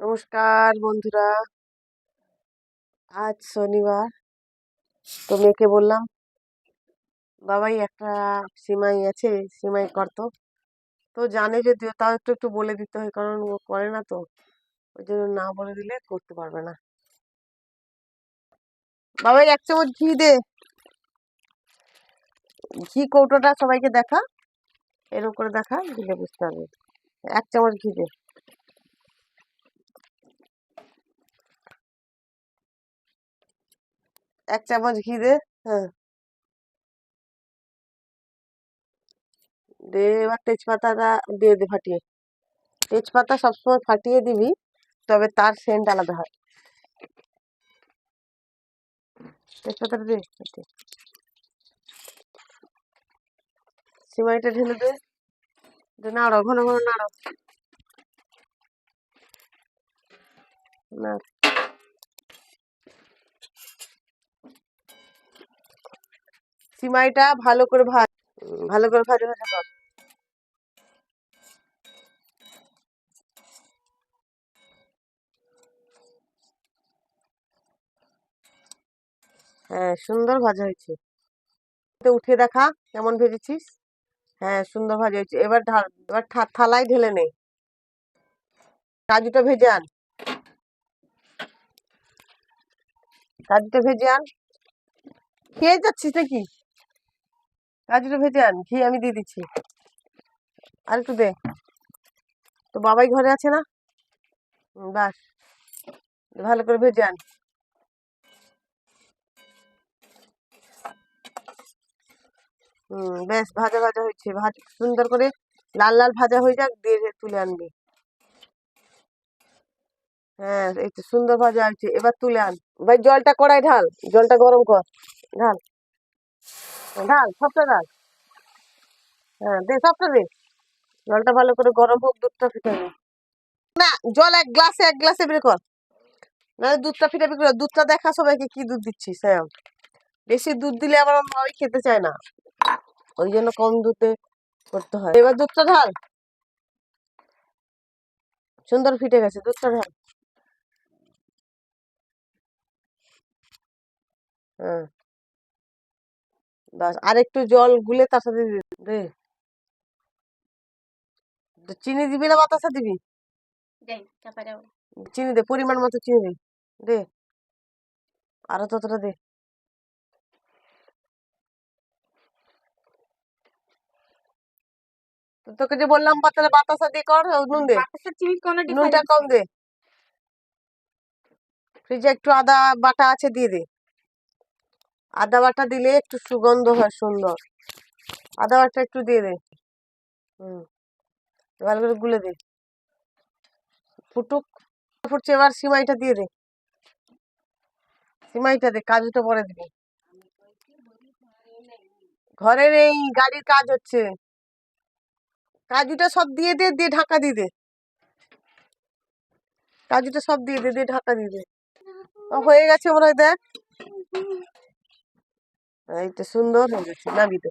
নমস্কার বন্ধুরা। আজ শনিবার, তো মেয়েকে বললাম, বাবাই একটা সিমাই আছে, সিমাই করতো তো। জানে যদিও তাও একটু একটু বলে দিতে হয়, কারণ ও করে না তো। ওই জন্য না বলে দিলে করতে পারবে না। বাবাই এক চামচ ঘি দে। ঘি কৌটোটা সবাইকে দেখা এরকম করে দেখা, দিলে বুঝতে পারবে। এক চামচ ঘি দে। এক চামচ ঘি দে হ্যাঁ। দে, এবার তেজপাতাটা দিয়ে দে ফাটিয়ে। তেজপাতা সবসময় ফাটিয়ে দিবি, তবে তার সেন্ট আলাদা হয়। তেজপাতাটা দে। সিমাইটা ঢেলে দে, নাড়ো, ঘন ঘন নাড়ো। নাড়। সিমাইটা ভালো করে ভাজ ভালো করে ভাজা ভাজা কর হ্যাঁ সুন্দর ভাজা হয়েছে। তো উঠে দেখা কেমন ভেজেছিস? হ্যাঁ সুন্দর ভাজা হয়েছে। এবার এবার থালায় ঢেলে নে। কাজুটা ভেজে আন। কাজুটা ভেজে আন। খেয়ে যাচ্ছিস নাকি? কাজুটা ভেজে আন, ঘি আমি দিয়ে দিচ্ছি। আর একটু দে। তো বাবাই ঘরে আছে না? বাস। ভালো করে ভেজে আন। হুম, বেশ, ভাজা ভাজা হয়েছে। ভাজ, সুন্দর করে লাল লাল ভাজা হয়ে যাক, দিয়ে তুলে আনবি। হ্যাঁ এই তো সুন্দর ভাজা হয়েছে। এবার তুলে আন। ভাই, জলটা কড়াই ঢাল। জলটা গরম কর। ঢাল। ঢাল সবটা ঢাল হ্যাঁ দে, সবটা দে। জলটা ভালো করে গরম হোক, দুধটা ফিটাবি না, জল এক গ্লাসে এক গ্লাসে বের কর। না দুধটা ফিটাবি করে দুধটা দেখা সবাইকে কি দুধ দিচ্ছিস হ্যাঁ। বেশি দুধ দিলে আবার মামি খেতে চায় না। ওই জন্য কম দুধে করতে হয়। এবার দুধটা ঢাল। সুন্দর ফিটে গেছে, দুধটা ঢাল। হ্যাঁ। বাস আর একটু জল গুলে তার সাথে দে চিনি দিবি না বাতাসা দিবি? চিনি দে পরিমাণ মতো চিনি দে দে। আরও ততটা দে। তো তোকে যে বললাম পাতালে বাতাসা দিয়ে কর নুন দে। নুনটা কম দে। ফ্রিজে একটু আদা বাটা আছে দিয়ে দে। আদা বাটা দিলে একটু সুগন্ধ হয় সুন্দর। আদা বাটা একটু দিয়ে দে। হুম ভালো করে গুলে দে। ফুটুক, ফুটছে, এবার সিমাইটা দিয়ে দে। সিমাইটা দে, কাজুটা পরে দিবি। ঘরের এই গাড়ির কাজ হচ্ছে। কাজুটা সব দিয়ে দে, দিয়ে ঢাকা দিয়ে দে। কাজুটা সব দিয়ে দে, দিয়ে ঢাকা দিয়ে দে। হয়ে গেছে মনে হয়, দেখ। এই তো সুন্দর হয়ে গেছে নাবি দে